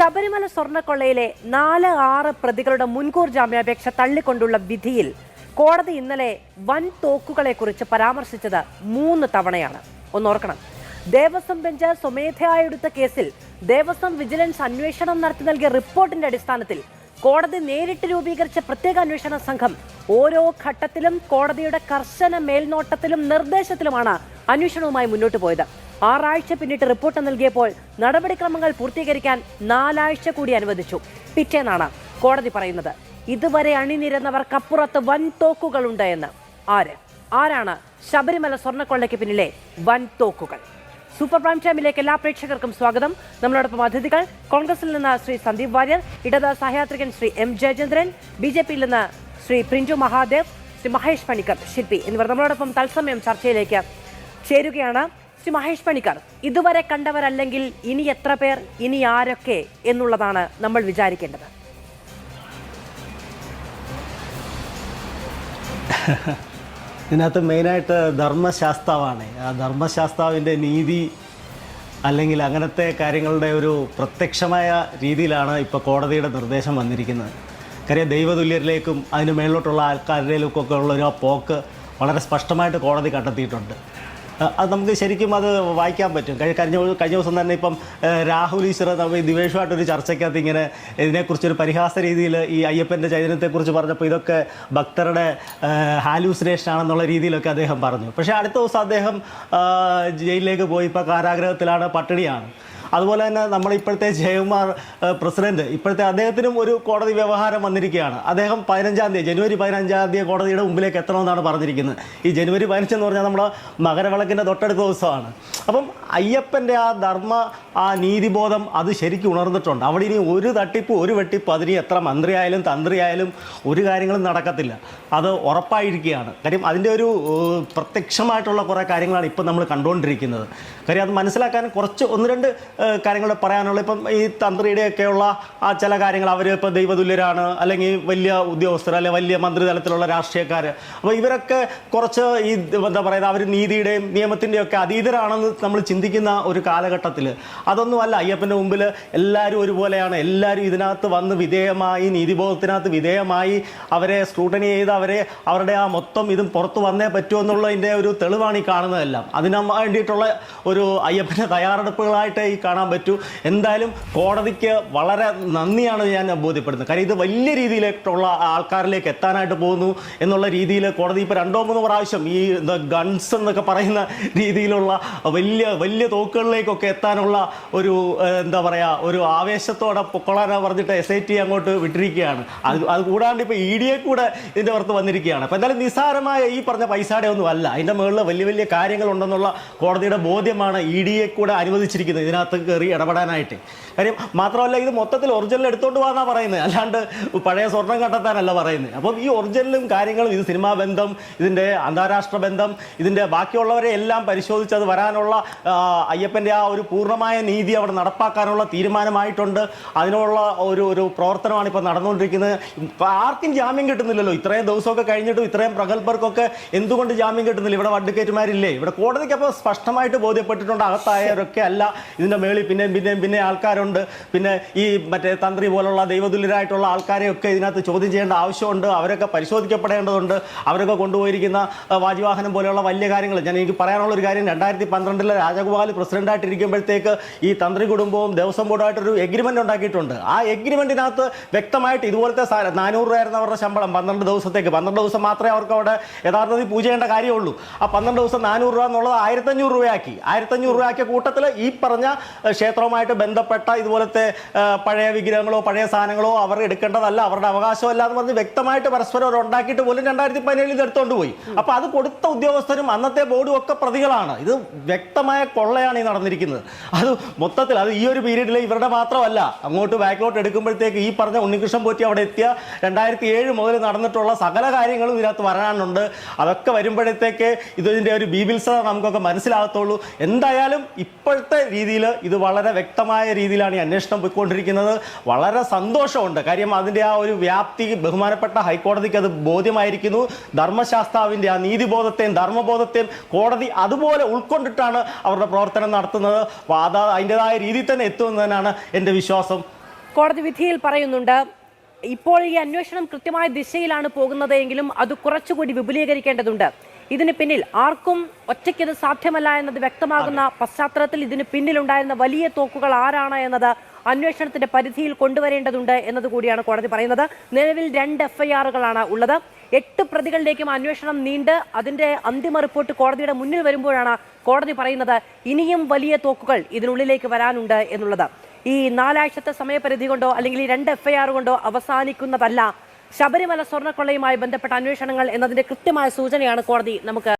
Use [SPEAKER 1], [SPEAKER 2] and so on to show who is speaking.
[SPEAKER 1] ശബരിമല സ്വർണക്കൊള്ളയിലെ നാല് ആറ് പ്രതികളുടെ മുൻകൂർ ജാമ്യാപേക്ഷ തള്ളിക്കൊണ്ടുള്ള വിധിയിൽ കോടതി ഇന്നലെ വൻ തോക്കുകളെ കുറിച്ച് പരാമർശിച്ചത് മൂന്ന് തവണയാണ്. ഒന്നോർക്കണം ദേവസ്വം ബെഞ്ച് സ്വമേധയായി എടുത്ത കേസിൽ ദേവസ്വം വിജിലൻസ് അന്വേഷണം നടത്തി നൽകിയ റിപ്പോർട്ടിന്റെ അടിസ്ഥാനത്തിൽ കോടതി നേരിട്ട് രൂപീകരിച്ച പ്രത്യേക അന്വേഷണ സംഘം ഓരോ ഘട്ടത്തിലും കോടതിയുടെ കർശന മേൽനോട്ടത്തിലും നിർദ്ദേശത്തിലുമാണ് അന്വേഷണവുമായി മുന്നോട്ട് പോയത്. ആറാഴ്ച പിന്നിട്ട് റിപ്പോർട്ട് നൽകിയപ്പോൾ നടപടിക്രമങ്ങൾ പൂർത്തീകരിക്കാൻ നാലാഴ്ച കൂടി അനുവദിച്ചു. പിറ്റേന്നാണ് കോടതി പറയുന്നത്. ഇതുവരെ അണിനിരന്നവർക്കപ്പുറത്ത് വൻ തോക്കുകളുണ്ട് എന്ന്. ആര്? ആരാണ് ശബരിമല സ്വർണക്കൊള്ളയ്ക്ക് പിന്നിലെ വൻ തോക്കുകൾ? സൂപ്പർ പ്രൈം ടൈമിലേക്ക് എല്ലാ പ്രേക്ഷകർക്കും സ്വാഗതം. നമ്മളോടൊപ്പം അതിഥികൾ കോൺഗ്രസിൽ നിന്ന് ശ്രീ സന്ദീപ് വാര്യർ ഇടത് സഹയാത്രികൻ Shri M Jayachandran B J പിയിൽ നിന്ന് ശ്രീ പ്രിഞ്ചു മഹാദേവ് ശ്രീ മഹേഷ് പണിക്കർ ശില്പി എന്നിവർ നമ്മളോടൊപ്പം തത്സമയം ചർച്ചയിലേക്ക് ചേരുകയാണ്. ശ്രീ മഹേഷ് പണിക്കർ. ഇതുവരെ കണ്ടവരല്ലെങ്കിൽ ഇനി എത്ര പേർ ഇനി ആരൊക്കെ എന്നുള്ളതാണ് നമ്മൾ വിചാരിക്കേണ്ടത്.
[SPEAKER 2] ഇതിനകത്ത് മെയിനായിട്ട് ധർമ്മശാസ്താവാണ്. ആ ധർമ്മശാസ്താവിന്റെ നീതി അല്ലെങ്കിൽ അങ്ങനത്തെ കാര്യങ്ങളുടെ ഒരു പ്രത്യക്ഷമായ രീതിയിലാണ് ഇപ്പോൾ കോടതിയുടെ നിർദ്ദേശം വന്നിരിക്കുന്നത്. കാര്യം ദൈവതുല്യരിലേക്കും അതിന് മേളിലോട്ടുള്ള ആൾക്കാരിലേക്കൊക്കെ ഉള്ള ഒരു ആ പോക്ക് വളരെ സ്പഷ്ടമായിട്ട് കോടതി കണ്ടെത്തിയിട്ടുണ്ട്. അത് നമുക്ക് ശരിക്കും അത് വായിക്കാൻ പറ്റും. കഴിഞ്ഞ കഴിഞ്ഞ ദിവസം തന്നെ ഇപ്പം രാഹുൽ ഈശ്വർ നമ്മൾ ദിവേഷുമായിട്ടൊരു ചർച്ചയ്ക്കകത്ത് ഇങ്ങനെ ഇതിനെക്കുറിച്ചൊരു പരിഹാസ രീതിയിൽ ഈ അയ്യപ്പന്റെ ചൈതന്യത്തെക്കുറിച്ച് പറഞ്ഞപ്പോൾ ഇതൊക്കെ ഭക്തരുടെ ഹാലൂസിനേഷൻ ആണെന്നുള്ള രീതിയിലൊക്കെ അദ്ദേഹം പറഞ്ഞു. പക്ഷേ അടുത്ത ദിവസം അദ്ദേഹം ജയിലിലേക്ക് പോയി. ഇപ്പോൾ കാരാഗ്രഹത്തിലാണ് പട്ടിണിയാണ്. അതുപോലെ തന്നെ നമ്മൾ ഇപ്പോഴത്തെ ജയകുമാർ പ്രസിഡന്റ് ഇപ്പോഴത്തെ അദ്ദേഹത്തിനും ഒരു കോടതി വ്യവഹാരം വന്നിരിക്കുകയാണ്. അദ്ദേഹം പതിനഞ്ചാം തീയതി ജനുവരി പതിനഞ്ചാം തീയതി കോടതിയുടെ മുമ്പിലേക്ക് എത്തണമെന്നാണ് പറഞ്ഞിരിക്കുന്നത്. ഈ ജനുവരി പതിനഞ്ചെന്ന് പറഞ്ഞാൽ നമ്മുടെ മകരവിളക്കിന്റെ തൊട്ടടുത്ത ദിവസമാണ്. അപ്പം അയ്യപ്പന്റെ ആ ധർമ്മ ആ നീതിബോധം അത് ശരിക്കും ഉണർന്നിട്ടുണ്ട്. അവിടെ ഇനി ഒരു തട്ടിപ്പ് ഒരു വെട്ടിപ്പ് അതിന് എത്ര മന്ത്രിയായാലും തന്ത്രിയായാലും ഒരു കാര്യങ്ങളും നടക്കത്തില്ല. അത് ഉറപ്പായിരിക്കുകയാണ്. കാര്യം അതിന്റെ ഒരു പ്രത്യക്ഷമായിട്ടുള്ള കുറേ കാര്യങ്ങളാണ് ഇപ്പം നമ്മൾ കണ്ടുകൊണ്ടിരിക്കുന്നത്. കാര്യം അത് മനസ്സിലാക്കാൻ കുറച്ച് ഒന്ന് രണ്ട് കാര്യങ്ങൾ പറയാനുള്ള. ഇപ്പം ഈ തന്ത്രിയുടെയൊക്കെയുള്ള ആ ചില കാര്യങ്ങൾ അവർ ഇപ്പോൾ ദൈവതുല്യരാണ് അല്ലെങ്കിൽ വലിയ ഉദ്യോഗസ്ഥർ അല്ലെങ്കിൽ വലിയ മന്ത്രിതലത്തിലുള്ള രാഷ്ട്രീയക്കാർ അപ്പോൾ ഇവരൊക്കെ കുറച്ച് ഈ എന്താ പറയുക അവർ നീതിയുടെയും നിയമത്തിന്റെയും ഒക്കെ അതീതരാണെന്ന് നമ്മൾ ചിന്തിക്കുന്ന ഒരു കാലഘട്ടത്തിൽ അതൊന്നുമല്ല അയ്യപ്പന്റെ മുമ്പിൽ എല്ലാവരും ഒരുപോലെയാണ്. എല്ലാവരും ഇതിനകത്ത് വന്ന് വിധേയമായി നീതിബോധത്തിനകത്ത് വിധേയമായി അവരെ സ്ക്രൂട്ടനി ചെയ്ത് അവരെ അവരുടെ ആ മൊത്തം ഇതും പുറത്ത് വന്നേ പറ്റുമെന്നുള്ളതിന്റെ ഒരു തെളിവാണ് ഈ കാണുന്നതെല്ലാം. അതിനു വേണ്ടിയിട്ടുള്ള ഒരു അയ്യപ്പന്റെ തയ്യാറെടുപ്പുകളായിട്ട് ഈ കാണാൻ പറ്റൂ. എന്തായാലും കോടതിക്ക് വളരെ നന്ദിയാണ് ഞാൻ ബോധ്യപ്പെടുന്നത്. കാര്യം ഇത് വലിയ രീതിയിലേക്കുള്ള ആൾക്കാരിലേക്ക് എത്താനായിട്ട് പോകുന്നു എന്നുള്ള രീതിയിൽ കോടതി ഇപ്പോൾ രണ്ടോ മൂന്നോ പ്രാവശ്യം ഈ ഗൺസ് എന്നൊക്കെ പറയുന്ന രീതിയിലുള്ള വലിയ വലിയ തോക്കുകളിലേക്കൊക്കെ എത്താനുള്ള ഒരു എന്താ പറയുക ഒരു ആവേശത്തോടെ പൊക്കളാന പറഞ്ഞിട്ട് എസ് ഐ ടി അങ്ങോട്ട് വിട്ടിരിക്കുകയാണ്. അത് അത് കൂടാണ്ട് ഇപ്പോൾ ഇ ഡിയെ കൂടെ ഇതിന്റെ പുറത്ത് വന്നിരിക്കുകയാണ്. അപ്പോൾ എന്തായാലും നിസ്സാരമായ ഈ പറഞ്ഞ പൈസയുടെ ഒന്നും അല്ല. അതിന്റെ മുകളിൽ വലിയ വലിയ കാര്യങ്ങളുണ്ടെന്നുള്ള കോടതിയുടെ ബോധ്യമാണ് ഇ ഡിയെ കൂടെ അനുവദിച്ചിരിക്കുന്നത്. ഇതിനകത്ത് കയറി ഇടപെടാനായിട്ട്. കാര്യം മാത്രമല്ല ഇത് മൊത്തത്തിൽ ഒറിജിനൽ എടുത്തോണ്ട് പോകാന്നാ പറയുന്നത് അല്ലാണ്ട് പഴയ സ്വർണം കണ്ടെത്താനല്ല പറയുന്നത് അപ്പം ഈ ഒറിജിനലും കാര്യങ്ങളും ഇത് സിനിമാ ബന്ധം ഇതിന്റെ അന്താരാഷ്ട്ര ബന്ധം ഇതിന്റെ ബാക്കിയുള്ളവരെ എല്ലാം പരിശോധിച്ച് അത് വരാനുള്ള അയ്യപ്പന്റെ ആ ഒരു പൂർണമായ നീതി അവിടെ നടപ്പാക്കാനുള്ള തീരുമാനമായിട്ടുണ്ട്. അതിനുള്ള ഒരു ഒരു പ്രവർത്തനമാണ് ഇപ്പോൾ നടന്നുകൊണ്ടിരിക്കുന്നത്. ആർക്കും ജാമ്യം കിട്ടുന്നില്ലല്ലോ. ഇത്രയും ദിവസമൊക്കെ കഴിഞ്ഞിട്ടും ഇത്രയും പ്രഗത്ഭർക്കൊക്കെ എന്തുകൊണ്ട് ജാമ്യം കിട്ടുന്നില്ല? ഇവിടെ അഡ്വക്കേറ്റുമാരില്ലേ ഇവിടെ കോടതിക്ക് അപ്പോൾ സ്പഷ്ടമായിട്ട് ബോധ്യപ്പെട്ടിട്ടുണ്ട്. അകത്തായവരൊക്കെ അല്ല ഇതിന്റെ മേളിൽ പിന്നെ പിന്നെയും പിന്നെ ആൾക്കാരുണ്ട്. പിന്നെ ഈ മറ്റേ തന്ത്രി പോലുള്ള ദൈവതുല്യരായിട്ടുള്ള ആൾക്കാരെയൊക്കെ ഇതിനകത്ത് ചോദ്യം ചെയ്യേണ്ട ആവശ്യമുണ്ട്. അവരൊക്കെ പരിശോധിക്കപ്പെടേണ്ടതുണ്ട്. അവരൊക്കെ കൊണ്ടുപോയിരിക്കുന്ന വാജിവാഹനം പോലെയുള്ള വലിയ കാര്യങ്ങൾ. ഞാൻ എനിക്ക് പറയാനുള്ള ഒരു കാര്യം രണ്ടായിരത്തി പന്ത്രണ്ടിലെ രാജഗോപാൽ പ്രസിഡന്റായിട്ടിരിക്കുമ്പോഴത്തേക്ക് ഈ തന്ത്രി കുടുംബവും ദേവസ്വം ബോർഡുമായിട്ടൊരു എഗ്രിമെന്റ് ഉണ്ടാക്കിയിട്ടുണ്ട്. ആ എഗ്രിമെന്റിനകത്ത് വ്യക്തമായിട്ട് ഇതുപോലത്തെ നാനൂറ് രൂപയായിരുന്നു അവരുടെ ശമ്പളം പന്ത്രണ്ട് ദിവസത്തേക്ക്. പന്ത്രണ്ട് ദിവസം മാത്രമേ അവർക്ക് അവിടെ യഥാർത്ഥത്തിൽ പൂജ ചെയ്യേണ്ട കാര്യമുള്ളൂ. ആ പന്ത്രണ്ട് ദിവസം നാനൂറ് രൂപ എന്നുള്ളത് ആയിരത്തഞ്ഞൂറ് രൂപയാക്കി. ആയിരത്തഞ്ഞൂറ് രൂപയാക്കിയ കൂട്ടത്തിൽ ഈ പറഞ്ഞ ക്ഷേത്രവുമായിട്ട് ബന്ധപ്പെട്ട ഇതുപോലത്തെ പഴയ വിഗ്രഹങ്ങളോ പഴയ സാധനങ്ങളോ അവർ എടുക്കേണ്ടതല്ല. അവരുടെ അവകാശമല്ല എന്ന് പറഞ്ഞ് വ്യക്തമായിട്ട് പരസ്പരം അവർ ഉണ്ടാക്കിയിട്ട് പോലും രണ്ടായിരത്തി പതിനേഴിൽ ഇത് എടുത്തുകൊണ്ട് പോയി. അപ്പൊ അത് കൊടുത്ത ഉദ്യോഗസ്ഥരും അന്നത്തെ ബോർഡും ഒക്കെ പ്രതികളാണ്. ഇത് വ്യക്തമായ കൊള്ളയാണ് ഈ നടന്നിരിക്കുന്നത്. അത് മൊത്തത്തിൽ അത് ഈ ഒരു പീരീഡിൽ ഇവരുടെ മാത്രമല്ല. അങ്ങോട്ട് ബാക്കിലോട്ട് എടുക്കുമ്പോഴത്തേക്ക് ഈ പറഞ്ഞ ഉണ്ണികൃഷ്ണൻ പോറ്റി അവിടെ എത്തിയ രണ്ടായിരത്തി ഏഴ് മുതൽ നടന്നിട്ടുള്ള സകല കാര്യങ്ങളും ഇതിനകത്ത് വരാനുണ്ട്. അതൊക്കെ വരുമ്പോഴത്തേക്ക് ഇതിന്റെ ഒരു ബീബിൽസത നമുക്കൊക്കെ മനസ്സിലാകത്തുള്ളൂ. എന്തായാലും ഇപ്പോഴത്തെ രീതിയിൽ ഇത് വളരെ വ്യക്തമായ രീതിയിലാണ് ഈ അന്വേഷണം പോയിക്കൊണ്ടിരിക്കുന്നത്. വളരെ സന്തോഷമുണ്ട്. കാര്യം അതിന്റെ ആ ഒരു വ്യാപ്തി ബഹുമാനപ്പെട്ട ഹൈക്കോടതിക്ക് അത് ബോധ്യമായിരിക്കുന്നു. ധർമ്മശാസ്താവിന്റെ ആ നീതിബോധത്തെയും ധർമ്മബോധത്തെയും കോടതി അതുപോലെ ഉൾക്കൊണ്ടിട്ടാണ് അവരുടെ പ്രവർത്തനം നടത്തുന്നത്. വാദ അത് അതിന്റെതായ രീതിയിൽ തന്നെ എത്തുമെന്ന് തന്നെയാണ് എന്റെ വിശ്വാസം.
[SPEAKER 1] കോടതി വിധിയിൽ പറയുന്നുണ്ട് ഇപ്പോൾ ഈ അന്വേഷണം കൃത്യമായ ദിശയിലാണ് പോകുന്നത് എങ്കിലും അത് കുറച്ചുകൂടി വിപുലീകരിക്കേണ്ടതുണ്ട്. ഇതിന് പിന്നിൽ ആർക്കും ഒറ്റയ്ക്കത് സാധ്യമല്ല എന്നത് വ്യക്തമാകുന്ന പശ്ചാത്തലത്തിൽ ഇതിന് പിന്നിലുണ്ടായിരുന്ന വലിയ തോക്കുകൾ ആരാണ് എന്നത് അന്വേഷണത്തിന്റെ പരിധിയിൽ കൊണ്ടുവരേണ്ടതുണ്ട് എന്നത് കൂടിയാണ് കോടതി പറയുന്നത്. നിലവിൽ രണ്ട് എഫ്ഐആറുകളാണ് ഉള്ളത്. എട്ട് പ്രതികളിലേക്കും അന്വേഷണം നീണ്ട്. അതിന്റെ അന്തിമ റിപ്പോർട്ട് കോടതിയുടെ മുന്നിൽ വരുമ്പോഴാണ് കോടതി പറയുന്നത് ഇനിയും വലിയ തോക്കുകൾ ഇതിനുള്ളിലേക്ക് വരാനുണ്ട് എന്നുള്ളത്. ഈ നാലാഴ്ചത്തെ സമയപരിധി കൊണ്ടോ അല്ലെങ്കിൽ ഈ രണ്ട് എഫ്ഐആർ കൊണ്ടോ അവസാനിക്കുന്നതല്ല ശബരിമല സ്വർണക്കൊള്ളയുമായി ബന്ധപ്പെട്ട അന്വേഷണങ്ങൾ എന്നതിന്റെ കൃത്യമായ സൂചനയാണ് കോടതി നമുക്ക്